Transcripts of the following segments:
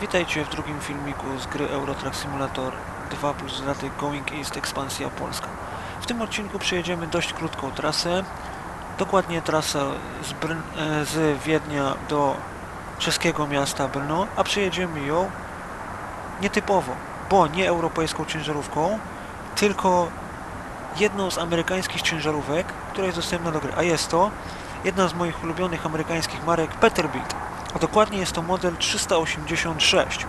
Witajcie w drugim filmiku z gry Eurotrack Simulator 2 plus dodatek Going East Ekspansja Polska. W tym odcinku przejedziemy dość krótką trasę, dokładnie trasę z, Brn e, z Wiednia do czeskiego miasta Brno, a przejedziemy ją nietypowo, bo nie europejską ciężarówką, tylko jedną z amerykańskich ciężarówek, która jest dostępna do gry, a jest to jedna z moich ulubionych amerykańskich marek Peterbilt. A dokładnie jest to model 386.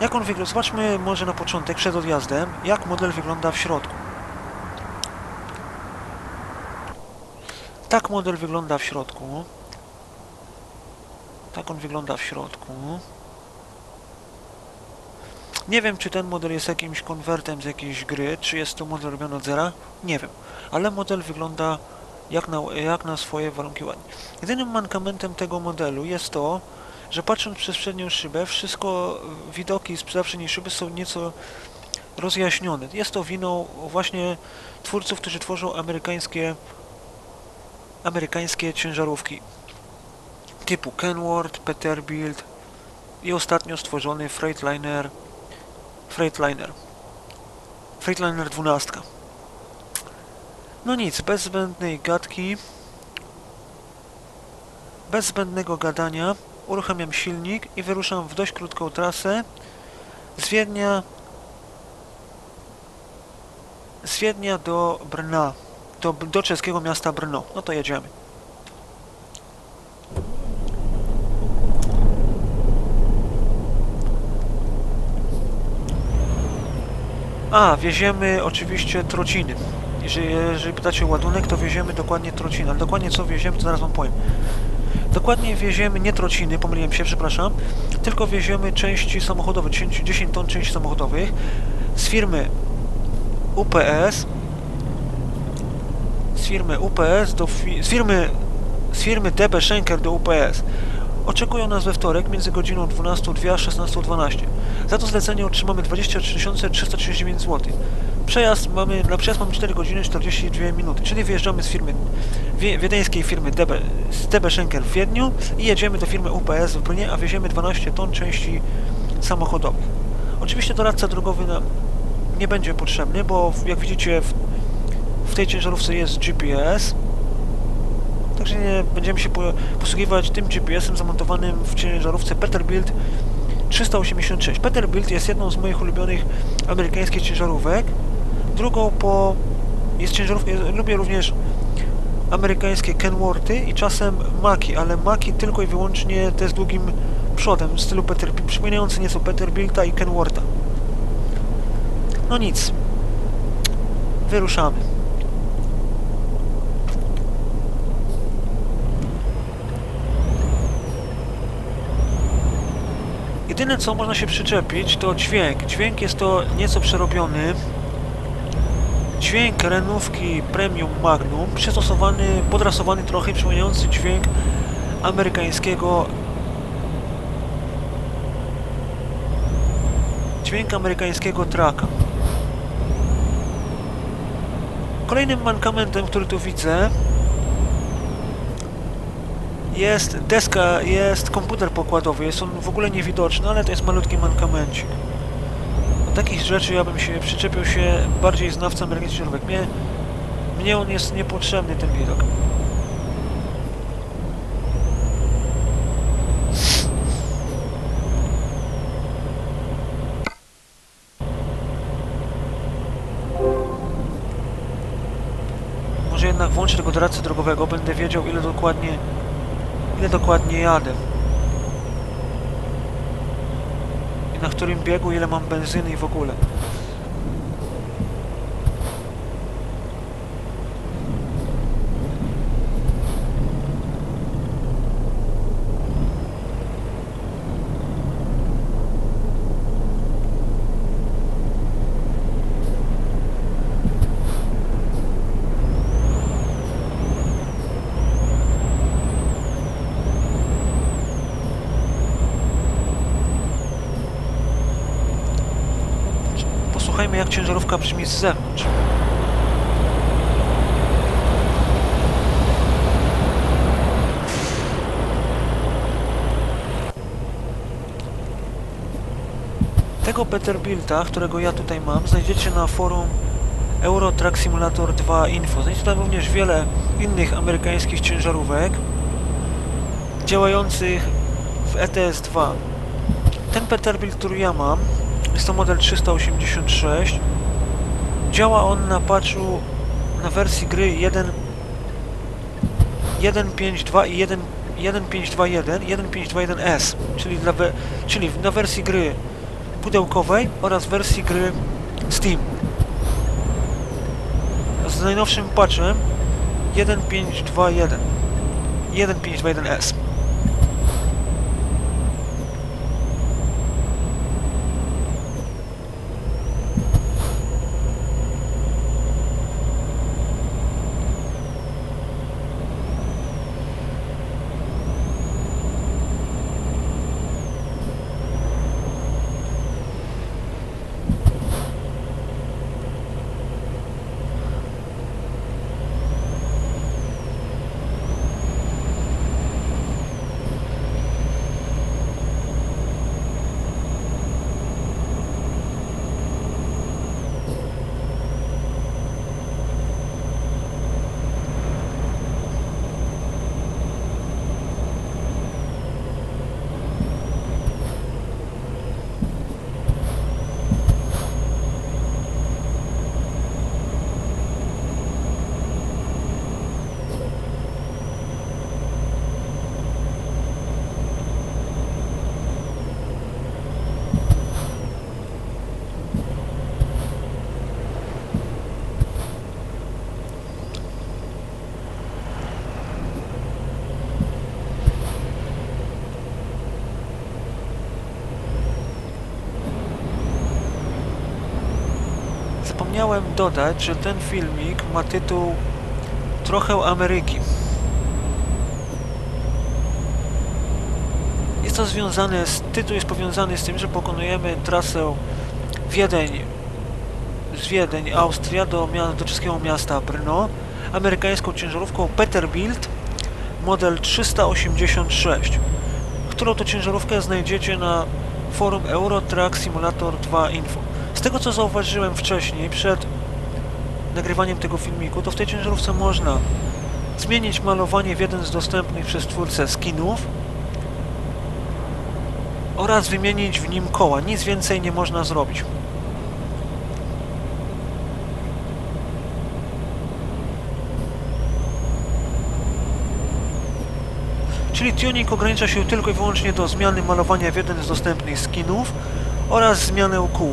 Jak on wygląda? Zobaczmy może na początek, przed odjazdem, jak model wygląda w środku. Tak model wygląda w środku. Tak on wygląda w środku. Nie wiem, czy ten model jest jakimś konwertem z jakiejś gry, czy jest to model robiony od zera. Nie wiem. Ale model wygląda jak na, jak na swoje warunki ładnie. Jedynym mankamentem tego modelu jest to, że patrząc przez przednią szybę, wszystko, widoki z przedniej szyby są nieco rozjaśnione. Jest to winą właśnie twórców, którzy tworzą amerykańskie amerykańskie ciężarówki typu Kenworth, Peterbilt i ostatnio stworzony Freightliner Freightliner Freightliner 12 no nic, bez zbędnej gadki, bez zbędnego gadania uruchamiam silnik i wyruszam w dość krótką trasę z Wiednia, z Wiednia do Brna, do, do czeskiego miasta Brno. No to jedziemy. A, wieziemy oczywiście trociny. Jeżeli, jeżeli pytacie o ładunek, to wieziemy dokładnie trociny. Ale dokładnie co wieziemy, to zaraz wam powiem. Dokładnie wieziemy nie trociny, pomyliłem się, przepraszam, tylko wieziemy części samochodowe, 10, 10 ton części samochodowych z firmy UPS z firmy UPS do fi z firmy z firmy DB Schenker do UPS. Oczekują nas we wtorek między godziną 12.02 a 16.12. Za to zlecenie otrzymamy 23 339 zł. Przejazd mamy, na przejazd mamy 4 godziny 42 minuty, czyli wyjeżdżamy z firmy wie, wiedeńskiej firmy DB, z DB Schenker w Wiedniu i jedziemy do firmy UPS w Brnie, a wieziemy 12 ton części samochodowych. Oczywiście doradca drogowy nam nie będzie potrzebny, bo jak widzicie w, w tej ciężarówce jest GPS, także nie będziemy się posługiwać tym GPS-em zamontowanym w ciężarówce Peterbilt 386. Peterbilt jest jedną z moich ulubionych amerykańskich ciężarówek. Drugą po... jest ciężarówka... Lubię również amerykańskie Kenworthy i czasem Maki, ale Maki tylko i wyłącznie te z długim przodem, w stylu Peterbilt, przypominający nieco Peterbilta i Kenwortha. No nic. Wyruszamy. Jedyne co można się przyczepić to dźwięk. Dźwięk jest to nieco przerobiony. Dźwięk renówki Premium Magnum przystosowany, podrasowany trochę, przypominający dźwięk amerykańskiego dźwięk amerykańskiego traka. Kolejnym mankamentem, który tu widzę jest deska, jest komputer pokładowy, jest on w ogóle niewidoczny, ale to jest malutki mankamencik. Do takich rzeczy ja bym się przyczepił się bardziej amerykańskich ciężarówek. Mnie, mnie on jest niepotrzebny, ten widok. Może jednak włączę tego doradcę drogowego, będę wiedział ile dokładnie ile dokładnie jadę. I na którym biegu, ile mam benzyny i w ogóle. Posłuchajmy jak ciężarówka brzmi z zewnątrz. Tego Peterbilta, którego ja tutaj mam, znajdziecie na forum Euro Truck Simulator 2 Info. Znajdziecie tam również wiele innych amerykańskich ciężarówek działających w ETS-2. Ten Peterbilt, który ja mam, jest to model 386. Działa on na patchu na wersji gry 1 1.5.2 i 1 1.5.2.1 1.5.2.1s, czyli, dla czyli na wersji gry pudełkowej oraz wersji gry Steam. Z najnowszym patchem 1.5.2.1 1.5.2.1s. Zapomniałem dodać, że ten filmik ma tytuł Trochę Ameryki. Jest to związane z... Tytuł jest powiązany z tym, że pokonujemy trasę Wiedeń z Wiedeń, Austria do, do czeskiego miasta Brno amerykańską ciężarówką Peterbilt model 386, którą to ciężarówkę znajdziecie na forum Euro Truck Simulator 2 Info. Z tego co zauważyłem wcześniej, przed nagrywaniem tego filmiku, to w tej ciężarówce można zmienić malowanie w jeden z dostępnych przez twórcę skinów oraz wymienić w nim koła. Nic więcej nie można zrobić. Czyli tuning ogranicza się tylko i wyłącznie do zmiany malowania w jeden z dostępnych skinów oraz zmiany kół.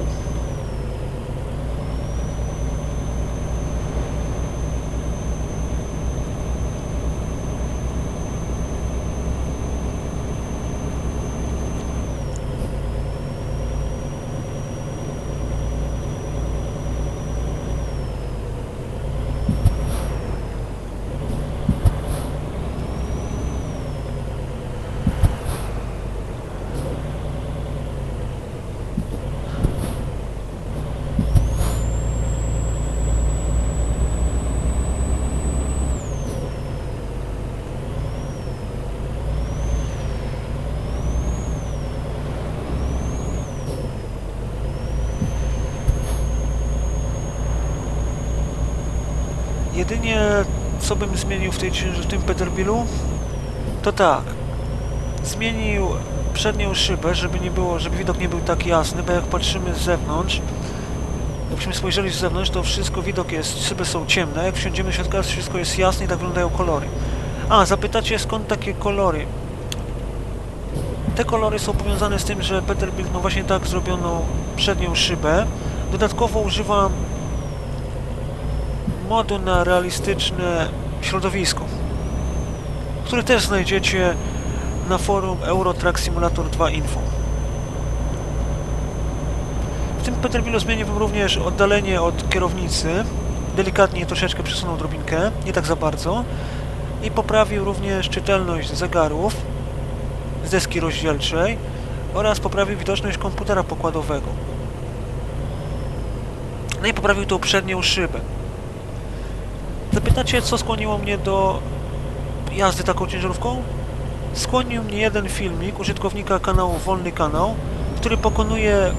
Jedynie co bym zmienił w, tej, w tym Peterbilu, to tak. Zmienił przednią szybę, żeby nie było, żeby widok nie był tak jasny, bo jak patrzymy z zewnątrz, jakbyśmy spojrzeli z zewnątrz, to wszystko widok jest, szyby są ciemne, jak wsiądziemy w środka, wszystko jest jasne i tak wyglądają kolory. A, zapytacie skąd takie kolory? Te kolory są powiązane z tym, że Peterbilt no właśnie tak zrobiono przednią szybę. Dodatkowo używam modu na realistyczne środowisko, który też znajdziecie na forum Euro Truck Simulator 2 Info. W tym Peterbilu zmieniłbym również oddalenie od kierownicy, delikatnie troszeczkę przesunął drobinkę, nie tak za bardzo i poprawił również czytelność zegarów z deski rozdzielczej oraz poprawił widoczność komputera pokładowego. No i poprawił tą przednią szybę. Zapytacie, co skłoniło mnie do jazdy taką ciężarówką? Skłonił mnie jeden filmik użytkownika kanału Wolny Kanał, który pokonuje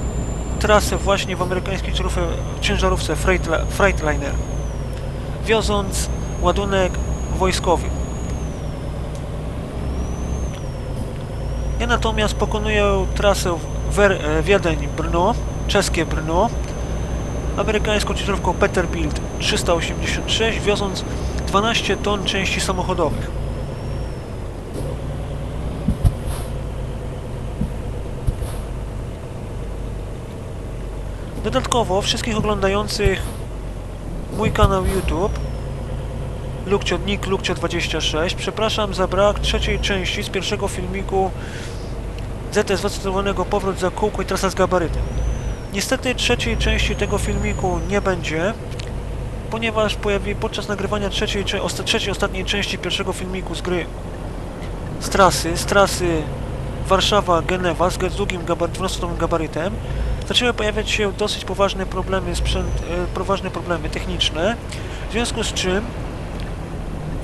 trasę właśnie w amerykańskiej ciężarówce, Freightliner, wioząc ładunek wojskowy. Ja natomiast pokonuję trasę Wiedeń-Brno, czeskie Brno, amerykańską ciężarówką Peterbilt 386, wioząc 12 ton części samochodowych. Dodatkowo wszystkich oglądających mój kanał YouTube Lukcio, Nick Lukcio26 przepraszam za brak trzeciej części z pierwszego filmiku ZS zacytowanego Powrót za kółko i trasa z gabarytem. Niestety trzeciej części tego filmiku nie będzie, ponieważ pojawi podczas nagrywania trzeciej, osta- trzeciej ostatniej części pierwszego filmiku z gry z trasy, z trasy Warszawa-Genewa z długim gabar 12-tonowym gabarytem zaczęły pojawiać się dosyć poważne problemy, sprzęt, e, poważne problemy techniczne, w związku z czym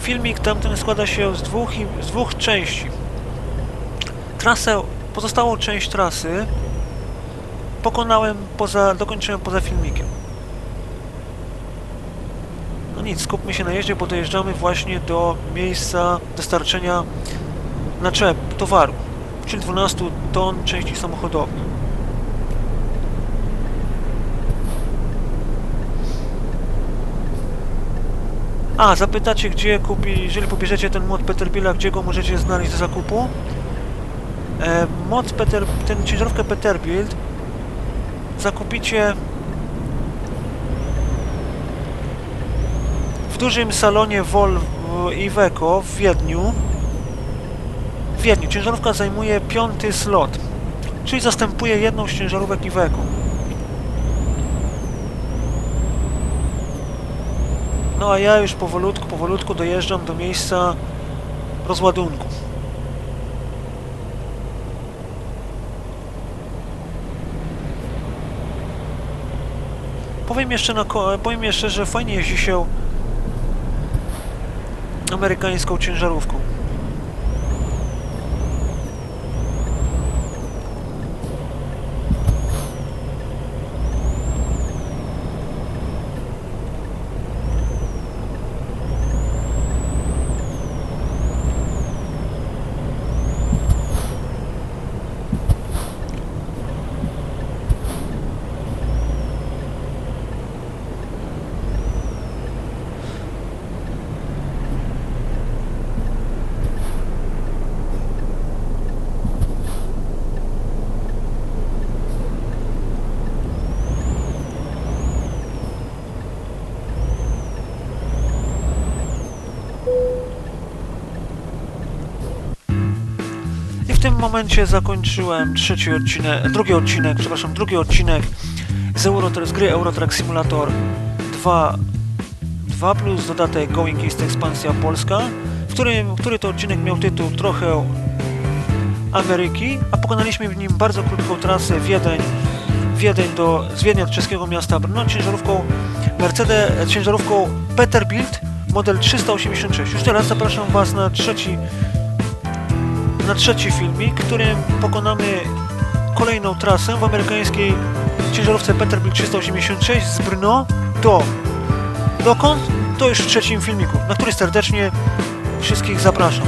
filmik tamten składa się z dwóch, z dwóch części. Trasę, pozostałą część trasy pokonałem poza, dokończyłem poza filmikiem. No nic, skupmy się na jeździe, bo dojeżdżamy właśnie do miejsca dostarczenia naczep, towaru, czyli 12 ton części samochodowych. A, zapytacie, gdzie kupi, jeżeli pobierzecie ten mod Peterbilla, gdzie go możecie znaleźć do zakupu? E, mod Peter, ten ciężarówkę Peterbilt zakupicie w dużym salonie Volvo Iveco w Wiedniu. W Wiedniu. Ciężarówka zajmuje piąty slot, czyli zastępuje jedną z ciężarówek Iveco. No a ja już powolutku, powolutku dojeżdżam do miejsca rozładunku. Powiem jeszcze, na, powiem jeszcze, że fajnie jeździ się amerykańską ciężarówką. I w tym momencie zakończyłem trzeci odcinek, drugi odcinek, przepraszam, drugi odcinek z, Euro, z gry Eurotrack Simulator 2, 2 plus dodatek Going East Ekspansja Polska, w którym, który to odcinek miał tytuł trochę Ameryki, a pokonaliśmy w nim bardzo krótką trasę Wiedeń, Wiedeń do, z Wiednia do czeskiego miasta Brno ciężarówką Mercedes, ciężarówką Peterbilt model 386. Już teraz zapraszam Was na trzeci na trzeci filmik, którym pokonamy kolejną trasę w amerykańskiej ciężarówce Peterbilt 386 z Brno do dokąd? To już w trzecim filmiku, na który serdecznie wszystkich zapraszam.